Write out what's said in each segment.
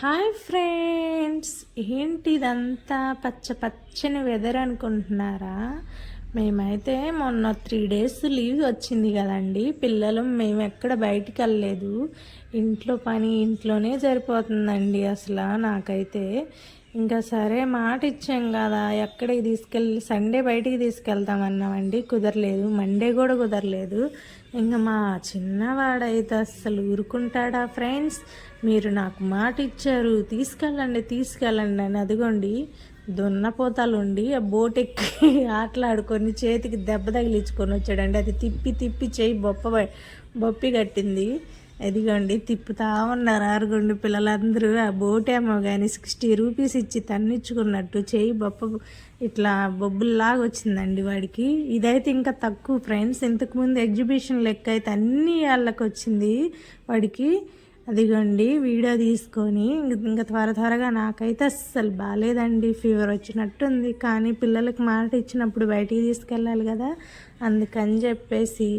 Hi friends ఏంటి ఇదంతా పచ్చ పచ్చని వెదర్ అనుకుంటున్నారా? మేమైతే మొన్న త్రీ డేస్ లీవ్ వచ్చింది కదండి. పిల్లలు మేము ఎక్కడ బయటికి వెళ్ళలేదు. ఇంట్లో పని ఇంట్లోనే సరిపోతుందండి అసలు నాకైతే. ఇంకా సరే మాట ఇచ్చాం కదా ఎక్కడికి తీసుకెళ్ళి సండే బయటికి తీసుకెళ్తామన్నామండి కుదరలేదు. మండే కూడా కుదరలేదు. ఇంకా మా చిన్నవాడైతే అస్సలు ఊరుకుంటాడా ఫ్రెండ్స్ మీరు నాకు మాట ఇచ్చారు. తీసుకెళ్ళండి తీసుకెళ్ళండి అని అదిగోండి. దున్నపోతాలు ఉండి ఆ బోట్ ఎక్కి ఆటలాడుకొని చేతికి దెబ్బ తగిలించుకొని వచ్చాడండి. అది తిప్పి తిప్పి చేయి బొప్ప బొప్పి కట్టింది. ఎదిగోండి తిప్పుతా ఉన్నారు ఆరుగుండి పిల్లలందరూ. ఆ బోటేమో కానీ సిక్స్టీ రూపీస్ ఇచ్చి తన్నిచ్చుకున్నట్టు చేయి బొప్ప ఇట్లా బొబ్బుల్లాగా వచ్చిందండి వాడికి. ఇదైతే ఇంకా తక్కువ ఫ్రెండ్స్. ఇంతకుముందు ఎగ్జిబిషన్ లెక్క అయితే అన్ని వాళ్ళకి వచ్చింది వాడికి. అదిగోండి వీడియో తీసుకొని ఇంకా త్వర త్వరగా నాకైతే అస్సలు బాగాలేదండి ఫీవర్ వచ్చినట్టుంది. కానీ పిల్లలకు మాట ఇచ్చినప్పుడు బయటికి తీసుకెళ్ళాలి కదా. అందుకని చెప్పేసి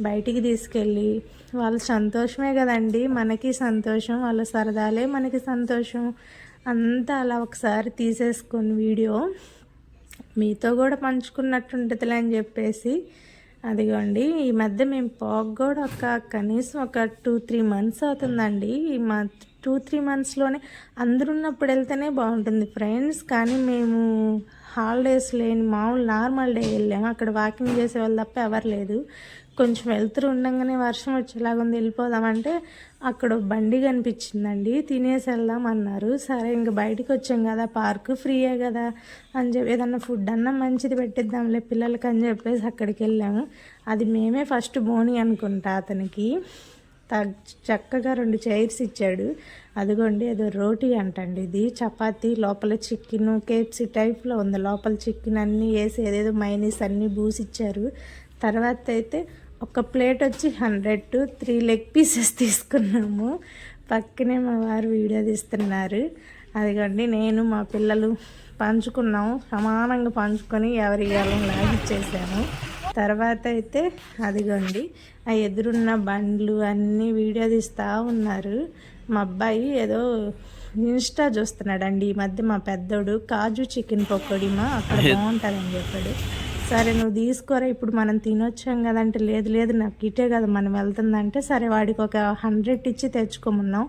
బయటికి తీసుకెళ్ళి వాళ్ళ సంతోషమే కదండి. మనకి సంతోషం వాళ్ళ సరదాలే మనకి సంతోషం. అంతా అలా ఒకసారి తీసేసుకుని వీడియో మీతో కూడా పంచుకున్నట్టుంటుందిలే అని చెప్పేసి అదిగోండి. ఈ మధ్య మేము పోక్ కూడా ఒక కనీసం ఒక టూ త్రీ మంత్స్ అవుతుందండి. ఈ మా టూ త్రీ మంత్స్లోనే అందరు ఉన్నప్పుడు వెళ్తేనే బాగుంటుంది. ఫ్రెండ్స్ కానీ మేము హాలిడేస్ లేని మామూలు నార్మల్ డే వెళ్ళాము. అక్కడ వాకింగ్ చేసే వాళ్ళు తప్ప ఎవరు లేదు. కొంచెం వెళ్తురు ఉండగానే వర్షం వచ్చేలాగా ఉంది. వెళ్ళిపోదామంటే అక్కడ బండి కనిపించిందండి. తినేసి వెళ్దాం అన్నారు. సరే ఇంక బయటకు వచ్చాం కదా పార్కు ఫ్రీయే కదా అని చెప్పి ఏదన్నా ఫుడ్ అన్నా మంచిది పెట్టిద్దాంలే పిల్లలకి అని చెప్పేసి అక్కడికి వెళ్ళాము. అది మేమే ఫస్ట్ బోని అనుకుంటా అతనికి. చక్కగా రెండు చైర్స్ ఇచ్చాడు. అదిగోండి ఏదో రోటీ అంటండి. ఇది చపాతీ లోపల చికెన్ కేప్సీ టైప్లో ఉంది. లోపల చికెన్ అన్నీ వేసి ఏదేదో మైనీస్ అన్నీ బూసిచ్చారు. తర్వాత అయితే ఒక ప్లేట్ వచ్చి hundred two three leg pieces తీసుకున్నాము. పక్కనే మా వారు వీడియో తీస్తున్నారు. అదిగోండి నేను మా పిల్లలు పంచుకున్నాము సమానంగా పంచుకొని ఎవరి ఇవ్వాలని లాగిచ్చేసాము తర్వాత అయితే అదిగోండి ఆ ఎదురున్న బండ్లు అన్నీ వీడియో తీస్తూ ఉన్నారు. మా అబ్బాయి ఏదో ఇన్స్టా చూస్తున్నాడండి ఈ మధ్య మా పెద్దోడు కాజు చికెన్ పకోడీమా అక్కడ బాగుంటుందని చెప్పాడు. సరే నువ్వు తీసుకోరా ఇప్పుడు మనం తినొచ్చాం కదంటే లేదు లేదు నాకు ఇటే కదా మనం వెళ్తుందంటే సరే వాడికి ఒక హండ్రెడ్ ఇచ్చి తెచ్చుకోమన్నాం.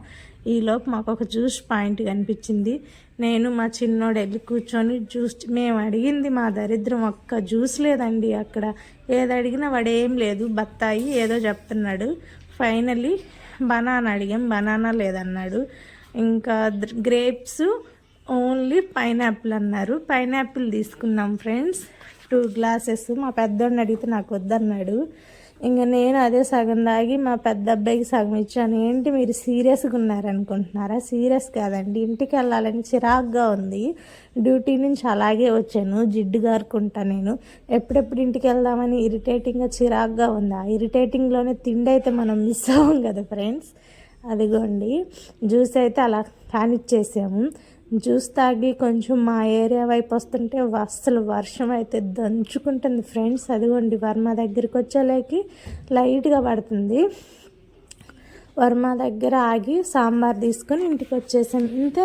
ఈలోపు మాకు ఒక జ్యూస్ పాయింట్ కనిపించింది. నేను మా చిన్నోడు వెళ్ళి కూర్చొని జ్యూస్ మేము అడిగింది మా దరిద్రం ఒక్క జ్యూస్ లేదండి అక్కడ. ఏది అడిగినా వాడు ఏం లేదు బత్తాయి ఏదో చెప్తున్నాడు. ఫైనలీ బనానా అడిగాం బనానా లేదన్నాడు. ఇంకా గ్రేప్స్ ఓన్లీ పైనాపిల్ అన్నారు. పైనాపిల్ తీసుకున్నాం ఫ్రెండ్స్. Two glasses. మా పెద్దోడిని అడిగితే నాకు వద్దన్నాడు. ఇంకా నేను అదే సగం తాగి మా పెద్ద అబ్బాయికి సగం ఇచ్చాను. ఏంటి మీరు సీరియస్గా ఉన్నారనుకుంటున్నారా? సీరియస్ కాదండి. ఇంటికి వెళ్ళాలని చిరాగ్గా ఉంది. డ్యూటీ నుంచి అలాగే వచ్చాను. జిడ్డు గారుకుంటా నేను. ఎప్పుడెప్పుడు ఇంటికి వెళ్దామని ఇరిటేటింగ్గా చిరాగ్గా ఉంది? ఆ ఇరిటేటింగ్లోనే తిండి అయితే మనం మిస్ అవ్వం కదా ఫ్రెండ్స్? అదిగోండి. జ్యూస్ అయితే అలా కానిచ్చేసాము జ్యూస్ తాగి కొంచెం మా ఏరియా వైపు వస్తుంటే అస్సలు వర్షం అయితే దంచుకుంటుంది ఫ్రెండ్స్. అదిగోండి వర్మ దగ్గరికి వచ్చేలేకి లైట్గా పడుతుంది. వర్మ దగ్గర ఆగి సాంబార్ తీసుకొని ఇంటికి వచ్చేసాం. ఇంతే.